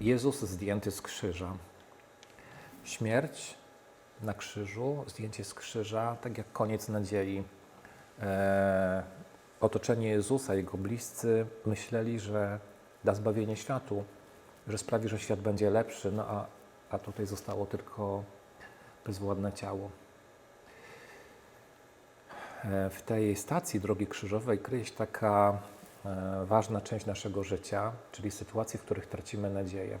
Jezus zdjęty z krzyża. Śmierć na krzyżu, zdjęcie z krzyża, tak jak koniec nadziei. E, otoczenie Jezusa, Jego bliscy myśleli, że da zbawienie światu, że sprawi, że świat będzie lepszy, no a, a tutaj zostało tylko bezwładne ciało. E, W tej stacji Drogi Krzyżowej kryje się taka ważna część naszego życia, czyli sytuacje, w których tracimy nadzieję,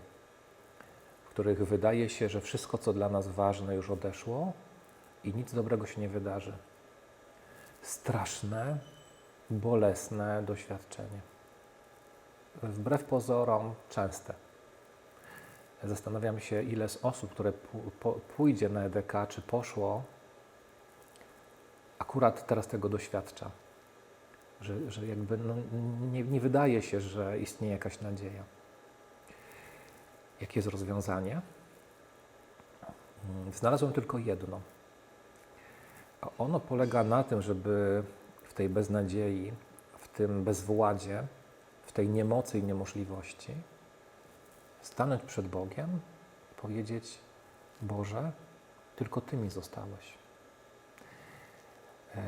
w których wydaje się, że wszystko, co dla nas ważne, już odeszło i nic dobrego się nie wydarzy. Straszne, bolesne doświadczenie. Wbrew pozorom częste. Zastanawiam się, ile z osób, które pójdzie na EDK, czy poszło, akurat teraz tego doświadcza. Że, że jakby no, nie, nie wydaje się, że istnieje jakaś nadzieja. Jakie jest rozwiązanie? Mm, Znalazłem tylko jedno. A ono polega na tym, żeby w tej beznadziei, w tym bezwładzie, w tej niemocy i niemożliwości stanąć przed Bogiem i powiedzieć: Boże, tylko Ty mi zostałeś. E,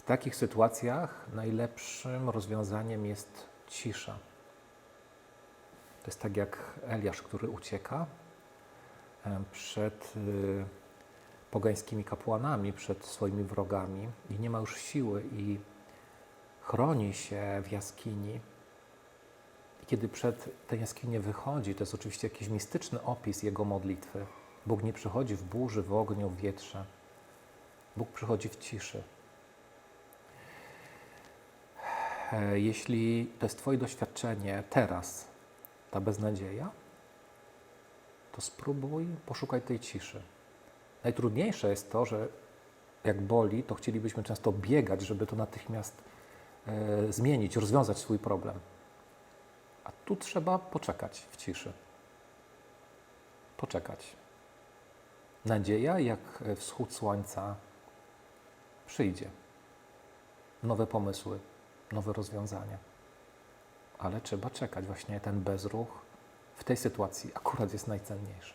W takich sytuacjach najlepszym rozwiązaniem jest cisza. To jest tak jak Eliasz, który ucieka przed y, pogańskimi kapłanami, przed swoimi wrogami i nie ma już siły i chroni się w jaskini. I kiedy przed tę jaskinię wychodzi, to jest oczywiście jakiś mistyczny opis jego modlitwy. Bóg nie przychodzi w burzy, w ogniu, w wietrze. Bóg przychodzi w ciszy. E, Jeśli to jest Twoje doświadczenie teraz, ta beznadzieja, to spróbuj, poszukaj tej ciszy. Najtrudniejsze jest to, że jak boli, to chcielibyśmy często biegać, żeby to natychmiast e, zmienić, rozwiązać swój problem. A tu trzeba poczekać w ciszy. Poczekać. Nadzieja, jak wschód słońca, przyjdzie. Nowe pomysły, nowe rozwiązania. Ale trzeba czekać. Właśnie ten bezruch w tej sytuacji akurat jest najcenniejszy.